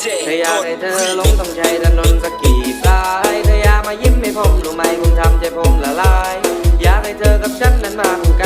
เธออยากให้เธอลงต้องใช้ถนนสักกี่สายเธออยากมายิ้มให้ผมรู้ไหมผมทำใจผมละลาย อยากให้เธอกับฉันนั้นมาคู่กัน